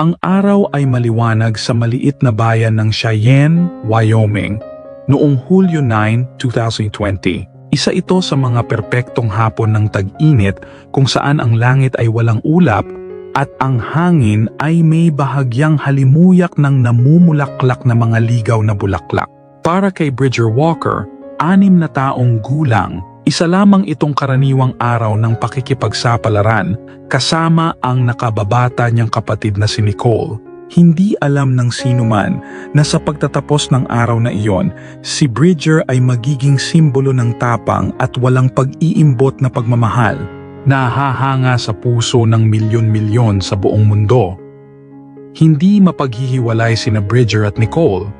Ang araw ay maliwanag sa maliit na bayan ng Cheyenne, Wyoming, noong Hulyo 9, 2020. Isa ito sa mga perpektong hapon ng tag-init kung saan ang langit ay walang ulap at ang hangin ay may bahagyang halimuyak ng namumulaklak na mga ligaw na bulaklak. Para kay Bridger Walker, anim na taong gulang, isa lamang itong karaniwang araw ng pakikipagsapalaran kasama ang nakababata niyang kapatid na si Nicole. Hindi alam ng sino man na sa pagtatapos ng araw na iyon, si Bridger ay magiging simbolo ng tapang at walang pag-iimbot na pagmamahal na hahanga sa puso ng milyon-milyon sa buong mundo. Hindi mapaghihiwalay sina Bridger at Nicole.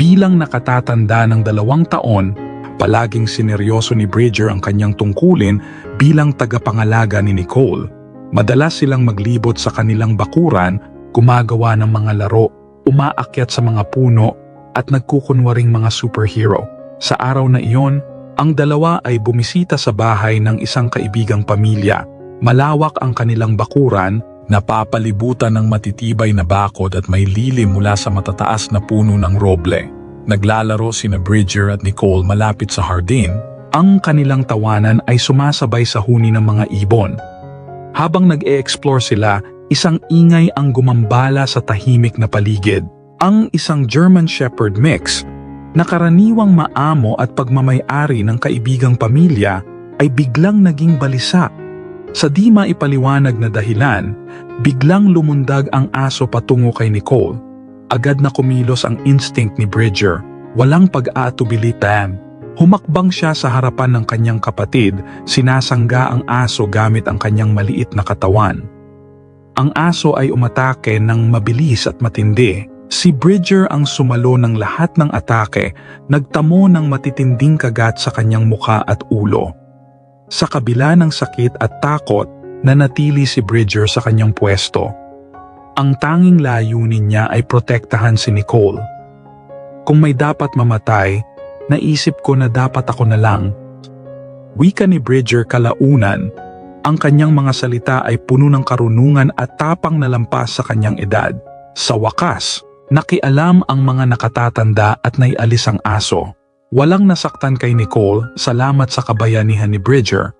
Bilang nakatatanda ng dalawang taon, palaging sineryoso ni Bridger ang kanyang tungkulin bilang tagapangalaga ni Nicole. Madalas silang maglibot sa kanilang bakuran, gumagawa ng mga laro, umaakyat sa mga puno, at nagkukunwaring mga superhero. Sa araw na iyon, ang dalawa ay bumisita sa bahay ng isang kaibigang pamilya. Malawak ang kanilang bakuran, napapalibutan ng matitibay na bakod at may lilim mula sa matataas na puno ng roble. Naglalaro sina Bridger at Nicole malapit sa hardin. Ang kanilang tawanan ay sumasabay sa huni ng mga ibon. Habang nag-e-explore sila, isang ingay ang gumambala sa tahimik na paligid. Ang isang German Shepherd mix na karaniwang maamo at pagmamayari ng kaibigang pamilya ay biglang naging balisa. Sa di maipaliwanag na dahilan, biglang lumundag ang aso patungo kay Nicole. Agad na kumilos ang instinct ni Bridger. Walang pag-aatubilitan. Humakbang siya sa harapan ng kanyang kapatid, sinasangga ang aso gamit ang kanyang maliit na katawan. Ang aso ay umatake ng mabilis at matindi. Si Bridger ang sumalo ng lahat ng atake, nagtamo ng matitinding kagat sa kanyang muka at ulo. Sa kabila ng sakit at takot, nanatili si Bridger sa kanyang pwesto. Ang tanging layunin niya ay protektahan si Nicole. Kung may dapat mamatay, naisip ko na dapat ako na lang. Wika ni Bridger kalaunan, ang kanyang mga salita ay puno ng karunungan at tapang na lampas sa kanyang edad. Sa wakas, nakialam ang mga nakatatanda at naialis ang aso. Walang nasaktan kay Nicole salamat sa kabayanihan ni Bridger.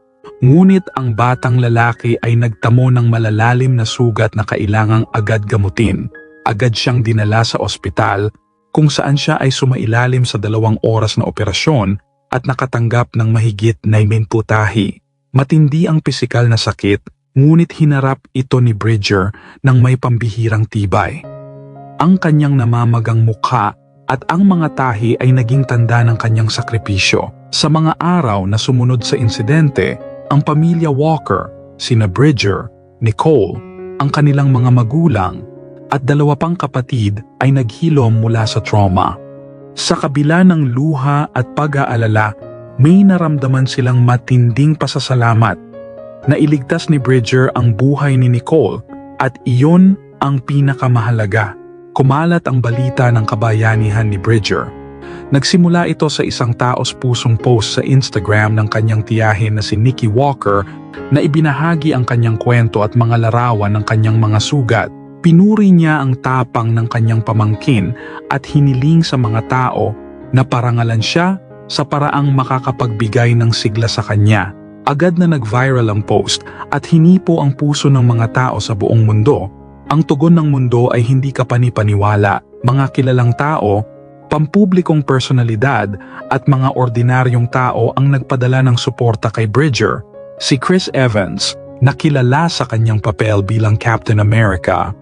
Ngunit ang batang lalaki ay nagtamo ng malalalim na sugat na kailangang agad gamutin. Agad siyang dinala sa ospital kung saan siya ay sumailalim sa dalawang oras na operasyon at nakatanggap ng mahigit na putahi. Matindi ang pisikal na sakit, ngunit hinarap ito ni Bridger ng may pambihirang tibay. Ang kanyang namamagang mukha at ang mga tahi ay naging tanda ng kanyang sakripisyo. Sa mga araw na sumunod sa insidente, ang pamilya Walker, sina Bridger, Nicole, ang kanilang mga magulang, at dalawa pang kapatid ay naghilom mula sa trauma. Sa kabila ng luha at pag-aalala, may naramdaman silang matinding pasasalamat na iligtas ni Bridger ang buhay ni Nicole at iyon ang pinakamahalaga. Kumalat ang balita ng kabayanihan ni Bridger. Nagsimula ito sa isang taos pusong post sa Instagram ng kanyang tiyahin na si Nikki Walker na ibinahagi ang kanyang kwento at mga larawan ng kanyang mga sugat. Pinuri niya ang tapang ng kanyang pamangkin at hiniling sa mga tao na parangalan siya sa paraang makakapagbigay ng sigla sa kanya. Agad na nag-viral ang post at hinipo ang puso ng mga tao sa buong mundo. Ang tugon ng mundo ay hindi kapanipaniwala. Mga kilalang tao, pampublikong personalidad at mga ordinaryong tao ang nagpadala ng suporta kay Bridger. Si Chris Evans, nakilala sa kanyang papel bilang Captain America,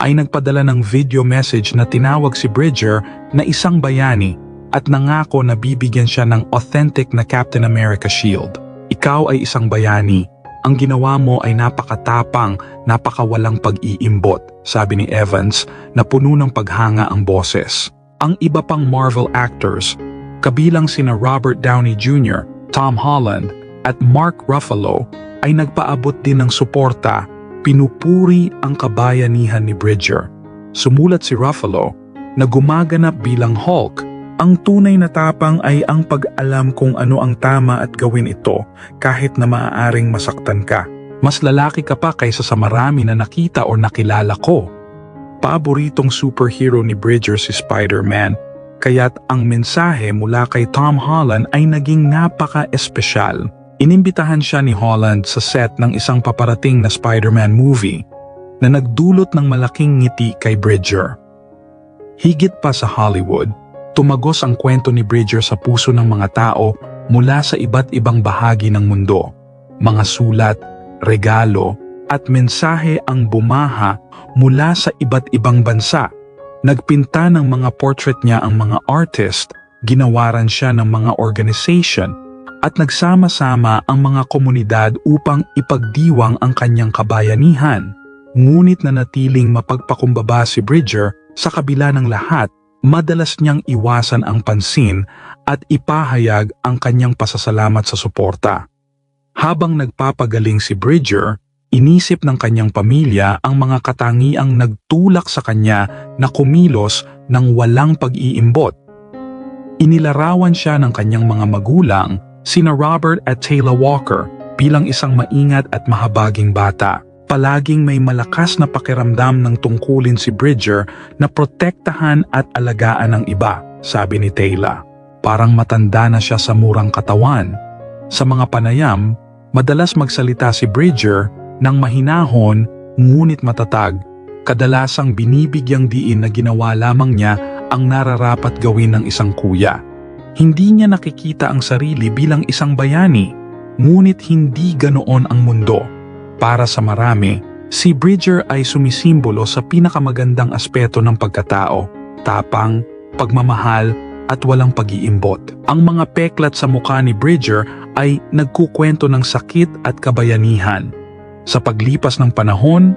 ay nagpadala ng video message na tinawag si Bridger na isang bayani at nangako na bibigyan siya ng authentic na Captain America shield. Ikaw ay isang bayani. Ang ginawa mo ay napakatapang, napakawalang pag-iimbot, sabi ni Evans na puno ng paghanga ang boses. Ang iba pang Marvel actors, kabilang sina Robert Downey Jr., Tom Holland at Mark Ruffalo ay nagpaabot din ng suporta, pinupuri ang kabayanihan ni Bridger. Sumulat si Ruffalo na gumaganap bilang Hulk ang tunay na tapang ay ang pag-alam kung ano ang tama at gawin ito kahit na maaaring masaktan ka. Mas lalaki ka pa kaysa sa marami na nakita o nakilala ko. Paboritong superhero ni Bridger si Spider-Man, kaya't ang mensahe mula kay Tom Holland ay naging napaka-espesyal. Inimbitahan siya ni Holland sa set ng isang paparating na Spider-Man movie na nagdulot ng malaking ngiti kay Bridger. Higit pa sa Hollywood, tumagos ang kwento ni Bridger sa puso ng mga tao mula sa iba't ibang bahagi ng mundo. Mga sulat, regalo, at mensahe ang bumaha mula sa iba't ibang bansa. Nagpinta ng mga portrait niya ang mga artist, ginawaran siya ng mga organization, at nagsama-sama ang mga komunidad upang ipagdiwang ang kanyang kabayanihan. Ngunit nanatiling mapagpakumbaba si Bridger sa kabila ng lahat, madalas niyang iwasan ang pansin at ipahayag ang kanyang pasasalamat sa suporta. Habang nagpapagaling si Bridger, inisip ng kanyang pamilya ang mga katangiang nagtulak sa kanya na kumilos ng walang pag-iimbot. Inilarawan siya ng kanyang mga magulang, sina Robert at Taylor Walker, bilang isang maingat at mahabaging bata. Palaging may malakas na pakiramdam ng tungkulin si Bridger na protektahan at alagaan ng iba, sabi ni Taylor. Parang matanda na siya sa murang katawan. Sa mga panayam, madalas magsalita si Bridger ng mahinahon ngunit matatag. Kadalasang binibigyang diin na ginawa lamang niya ang nararapat gawin ng isang kuya. Hindi niya nakikita ang sarili bilang isang bayani, ngunit hindi ganoon ang mundo. Para sa marami, si Bridger ay sumisimbolo sa pinakamagandang aspeto ng pagkatao, tapang, pagmamahal, at walang pag-iimbot. Ang mga peklat sa mukha ni Bridger ay nagkukwento ng sakit at kabayanihan. Sa paglipas ng panahon,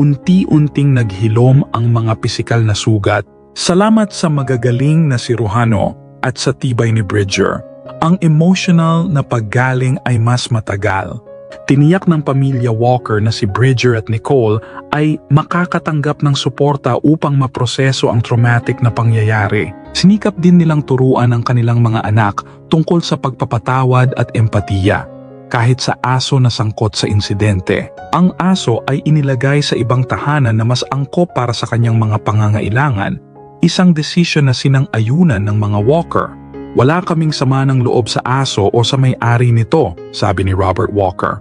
unti-unting naghilom ang mga pisikal na sugat. Salamat sa magagaling na si Ruhano at sa tibay ni Bridger. Ang emotional na paggaling ay mas matagal. Tiniyak ng pamilya Walker na si Bridger at Nicole ay makakatanggap ng suporta upang maproseso ang traumatic na pangyayari. Sinikap din nilang turuan ang kanilang mga anak tungkol sa pagpapatawad at empatiya kahit sa aso na sangkot sa insidente. Ang aso ay inilagay sa ibang tahanan na mas angkop para sa kanyang mga pangangailangan, isang desisyon na sinang-ayunan ng mga walker. Wala kaming sama ng loob sa aso o sa may-ari nito, sabi ni Robert Walker.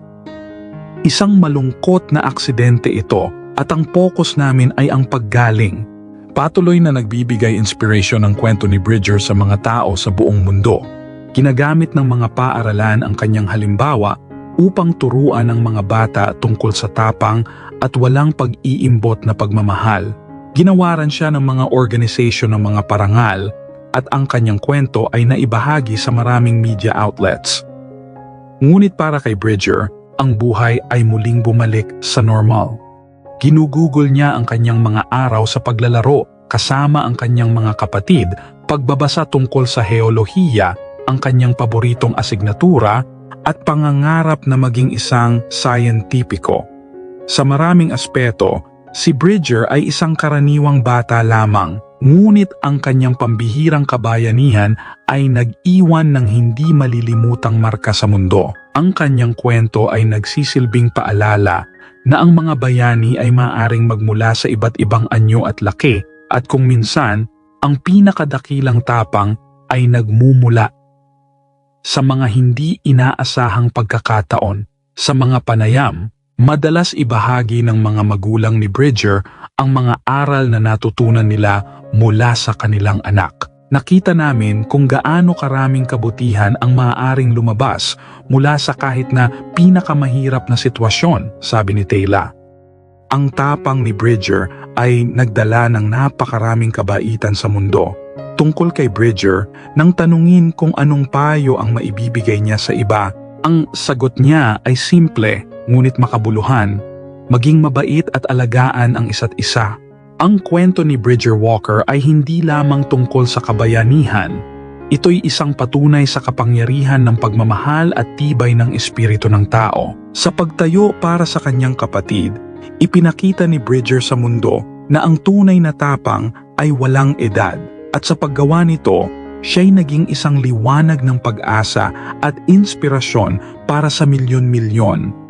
Isang malungkot na aksidente ito at ang focus namin ay ang paggaling. Patuloy na nagbibigay inspiration ang kwento ni Bridger sa mga tao sa buong mundo. Ginagamit ng mga paaralan ang kanyang halimbawa upang turuan ang mga bata tungkol sa tapang at walang pag-iimbot na pagmamahal. Ginawaran siya ng mga organisasyon ng mga parangal at ang kanyang kwento ay naibahagi sa maraming media outlets. Ngunit para kay Bridger, ang buhay ay muling bumalik sa normal. Ginugugol niya ang kanyang mga araw sa paglalaro kasama ang kanyang mga kapatid, pagbabasa tungkol sa heolohiya ang kanyang paboritong asignatura at pangangarap na maging isang scientifico. Sa maraming aspeto, si Bridger ay isang karaniwang bata lamang, ngunit ang kanyang pambihirang kabayanihan ay nag-iwan ng hindi malilimutang marka sa mundo. Ang kanyang kwento ay nagsisilbing paalala na ang mga bayani ay maaring magmula sa iba't ibang anyo at laki at kung minsan, ang pinakadakilang tapang ay nagmumula sa mga hindi inaasahang pagkakataon. Sa mga panayam, madalas ibahagi ng mga magulang ni Bridger ang mga aral na natutunan nila mula sa kanilang anak. Nakita namin kung gaano karaming kabutihan ang maaaring lumabas mula sa kahit na pinakamahirap na sitwasyon, sabi ni Taylor. Ang tapang ni Bridger ay nagdala ng napakaraming kabaitan sa mundo tungkol kay Bridger nang tanungin kung anong payo ang maibibigay niya sa iba. Ang sagot niya ay simple ngunit makabuluhan, maging mabait at alagaan ang isa't isa. Ang kwento ni Bridger Walker ay hindi lamang tungkol sa kabayanihan. Ito'y isang patunay sa kapangyarihan ng pagmamahal at tibay ng espiritu ng tao. Sa pagtayo para sa kanyang kapatid, ipinakita ni Bridger sa mundo na ang tunay na tapang ay walang edad at sa paggawa nito, siya'y naging isang liwanag ng pag-asa at inspirasyon para sa milyon-milyon